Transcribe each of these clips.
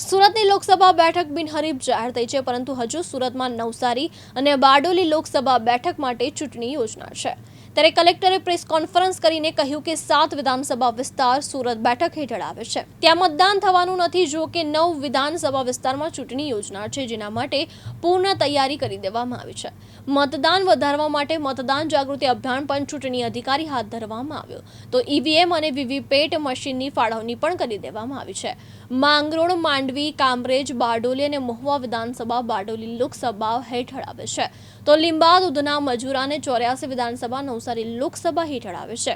સુરતની લોકસભા બેઠક બિનહરીફ જાહેર થઈ છે, પરંતુ હજુ સુરતમાં નવસારી અને બારડોલી લોકસભા બેઠક માટે ચૂંટણી યોજના છે. ત્યારે કલેક્ટરે પ્રેસ કોન્ફરન્સ કરીને કહ્યું કે સાત વિધાનસભા વિસ્તાર સુરત બેઠક હેઠળ આવે છે. ત્યાં મતદાન થવાનું નથી, જો કે નવ વિધાનસભા વિસ્તારમાં ચૂંટણી યોજના છે, જેના માટે પૂર્ણ તૈયારી કરી દેવામાં આવી છે. મતદાન વધારવા માટે મતદાન જાગૃતિ અભિયાન પણ ચૂંટણી અધિકારી હાથ ધરવામાં આવ્યો. તો ઈવીએમ અને વીવીપેટ મશીનની ફાળવણી પણ કરી દેવામાં આવી છે. માંગરોળ, માંડવી, કામરેજ, બારડોલી અને મહુવા વિધાનસભા બારડોલી લોકસભા હેઠળ આવે છે. તો લીંબાદ, ઉધના, મજુરા અને ચોર્યાસી વિધાનસભા નવસારી લોકસભા હેઠળ આવે છે.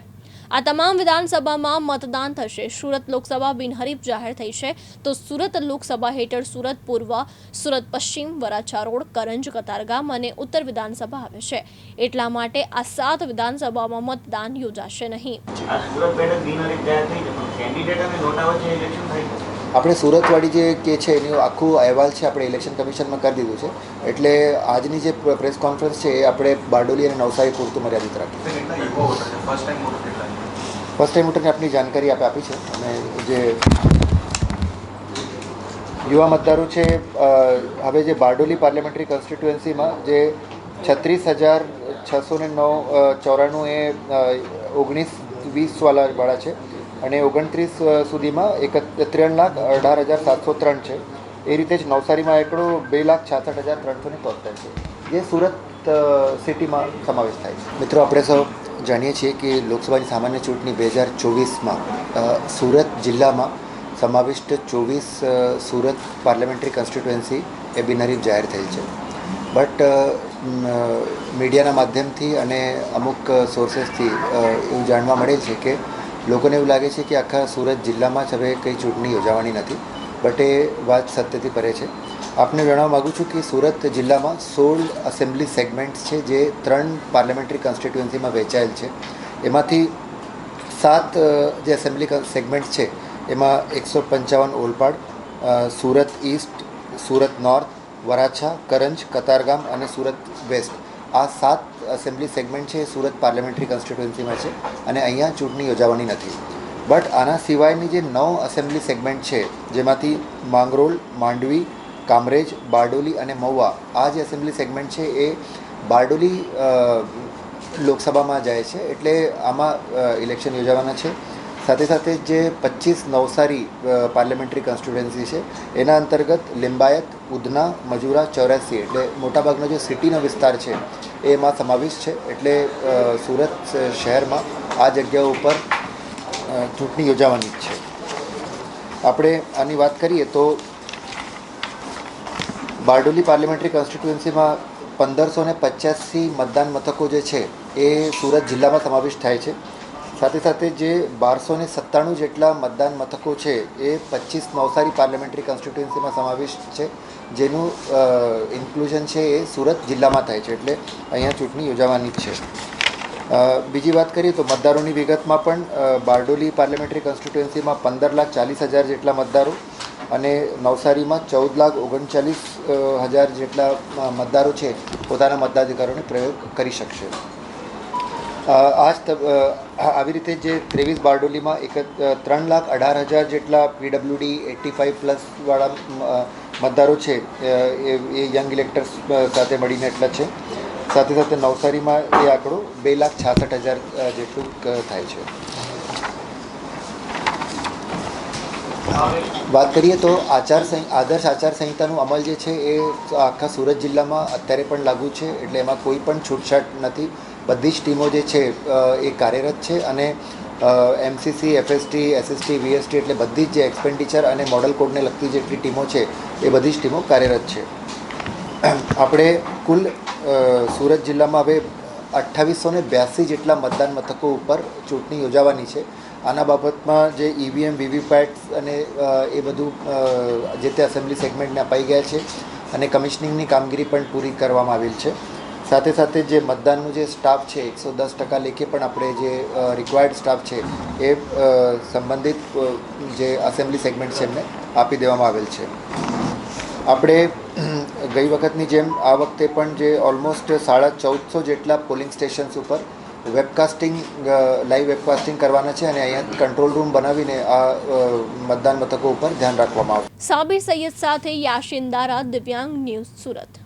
આ તમામ વિધાનસભામાં મતદાન થશે. સુરત લોકસભા બિનહરીફ જાહેર થઈ છે. તો સુરત લોકસભા હેઠળ સુરત, પૂર્વ, સુરત, પશ્ચિમ, વરાછા રોડ, કરંજ, કતારગામ અને ઉત્તર વિધાનસભા આવે છે. એટલા માટે આ સાત વિધાનસભામાં મતદાન યોજાશે નહીં. આપણે સુરતવાળી જે કે છે એનું આખું અહેવાલ છે આપણે ઇલેક્શન કમિશનમાં કરી દીધું છે. એટલે આજની જે પ્રેસ કોન્ફરન્સ છે એ આપણે બારડોલી અને નવસારી પૂરતું મર્યાદિત રાખી કેટલા યુવા વોટર છે? ફર્સ્ટ ટાઈમ વોટરને આપણી જાણકારી આપણે આપી છે. અને જે યુવા મતદારો છે હવે જે બારડોલી પાર્લામેન્ટરી કોન્સ્ટિટ્યુએન્સીમાં જે છત્રીસ હજાર છસો ને નવ ચોરાણું એ ઓગણીસ વીસવાળા વાળા છે. અને ઓગણત્રીસ સુધીમાં એક ત્રણ લાખ અઢાર હજાર સાતસો ત્રણ છે. એ રીતે જ નવસારીમાં એકડો બે લાખ છાસઠ હજાર ત્રણસો ને તોતેર છે. જે સુરત સિટીમાં સમાવેશ થાય છે. મિત્રો, આપણે સૌ જાણીએ છીએ કે લોકસભાની સામાન્ય ચૂંટણી બે હજાર ચોવીસમાં સુરત જિલ્લામાં સમાવિષ્ટ ચોવીસ સુરત પાર્લામેન્ટરી કોન્સ્ટિટ્યુએન્સી એ બિનહરીફ જાહેર થઈ છે. બટ મીડિયાના માધ્યમથી અને અમુક સોર્સેસથી એવું જાણવા મળેલ છે કે લોકોને એવું લાગે છે કે આખા સુરત જિલ્લામાં જ હવે કંઈ ચૂંટણી યોજાવાની નથી, બટ એ વાત સત્યથી પરે છે. આપને જણાવવા માગું છું કે સુરત જિલ્લામાં સોળ એસેમ્બલી સેગમેન્ટ્સ છે જે ત્રણ પાર્લામેન્ટરી કોન્સ્ટિટ્યુઅન્સીમાં વહેંચાયેલ છે. એમાંથી સાત જે એસેમ્બલી સેગમેન્ટ છે, એમાં એકસો પંચાવન ઓલપાડ સુરત ઈસ્ટ સુરત નોર્થ વરાછા, કરંજ, કતારગામ અને સુરત વેસ્ટ આ સાત એસેમ્બલી સેગમેન્ટ છે એ સુરત પાર્લામેન્ટરી કોન્સ્ટિટ્યુઅન્સીમાં છે અને અહીંયા ચૂંટણી યોજાવાની નથી. બટ આના સિવાયની જે નવ એસેમ્બલી સેગમેન્ટ છે, જેમાંથી માંગરોળ, માંડવી, કામરેજ, બારડોલી અને મહુવા, આ જે એસેમ્બલી સેગમેન્ટ છે એ બારડોલી લોકસભામાં જાય છે. એટલે આમાં ઇલેક્શન યોજાવાના છે. સાથે સાથે જે પચીસ નવસારી પાર્લામેન્ટરી કોન્સ્ટિટ્યુએન્સી છે, એના અંતર્ગત લિંબાયત, ઉધના, મજુરા, ચોર્યાસી, એટલે મોટાભાગનો જે સિટીનો વિસ્તાર છે, એમાં સમાવેશ છે. એટલે સુરત શહેરમાં આ જગ્યાઓ ઉપર ચૂંટણી યોજાવાની છે. આપણે આની વાત કરીએ તો બારડોલી પાર્લામેન્ટરી કોન્સ્ટિટ્યુએન્સીમાં પંદરસો ને પચાસી મતદાન મથકો જે છે, એ સુરત જિલ્લામાં સમાવેશ થાય છે. સાથે સાથે જે બારસો ને સત્તાણું જેટલા મતદાન મથકો છે, એ પચીસ નવસારી પાર્લામેન્ટરી કોન્સ્ટિટ્યુએન્સીમાં સમાવિષ્ટ છે. જેનું ઇન્ક્લુઝન છે એ સુરત જિલ્લામાં થાય છે, એટલે અહીંયા ચૂંટણી યોજાવાની જ છે. બીજી વાત કરીએ તો મતદારોની વિગતમાં પણ બારડોલી પાર્લામેન્ટરી કોન્સ્ટિટ્યુએન્સીમાં પંદર લાખ ચાલીસ હજાર જેટલા મતદારો અને નવસારીમાં ચૌદ લાખ ઓગણચાલીસ હજાર જેટલા મતદારો છે, પોતાના મતાધિકારોને પ્રયોગ કરી શકશે. અ, આ જ ત- અ, આવી રીતે જે ત્રેવીસ બારડોલીમાં એક ત્રણ લાખ અઢાર હજાર જેટલા પીડબ્લ્યુડી એટી ફાઇવ પ્લસવાળા મતદારો છે એ યંગ ઇલેક્ટર્સ સાથે મળીને એટલા છે. સાથે સાથે નવસારીમાં એ આંકડો બે લાખ છાસઠ હજાર જેટલું થાય છે. વાત કરીએ તો આચાર આદર્શ આચાર સંહિતાનું અમલ જે છે એ આખા સુરત જિલ્લામાં અત્યારે પણ લાગુ છે એટલે એમાં કોઈ પણ છૂટછાટ નથી. બધી જ ટીમો જે છે એ કાર્યરત છે અને એમસીસી એફએસટી એસએસટી વીએસટી એટલે બધી જ જે એક્સપેન્ડિચર અને મોડલ કોડને લગતી જેટલી ટીમો છે, એ બધી જ ટીમો કાર્યરત છે. આપણે કુલ સુરત જિલ્લામાં હવે અઠ્ઠાવીસો ને બ્યાસી જેટલા મતદાન મથકો ઉપર ચૂંટણી યોજાવાની છે. આના બાબતમાં જે ઈવીએમ વીવીપેટ્સ અને એ બધું જે તે એસેમ્બલી સેગમેન્ટને અપાઈ ગયા છે અને કમિશનિંગની કામગીરી પણ પૂરી કરવામાં આવેલ છે. સાથે સાથે જે મતદાનનું જે સ્ટાફ છે, એકસો દસ ટકા લેખે પણ આપણે જે રિક્વાયર્ડ સ્ટાફ છે, એ સંબંધિત જે એસેમ્બલી સેગમેન્ટ છે, એમને આપી દેવામાં આવેલ છે. આપણે ગઈ વખતની જેમ આ વખતે પણ જે ઓલમોસ્ટ સાડા ચૌદસો જેટલા પોલિંગ સ્ટેશન્સ ઉપર વેબકાસ્ટિંગ લાઈવ વેબકાસ્ટિંગ કરવાના છે અને અહીંયા કંટ્રોલ રૂમ બનાવીને આ મતદાન મથકો ઉપર ધ્યાન રાખવામાં આવશે. સાબિર સૈયદ સાથે યાશિન દારા, દિવ્યાંગ ન્યૂઝ સુરત.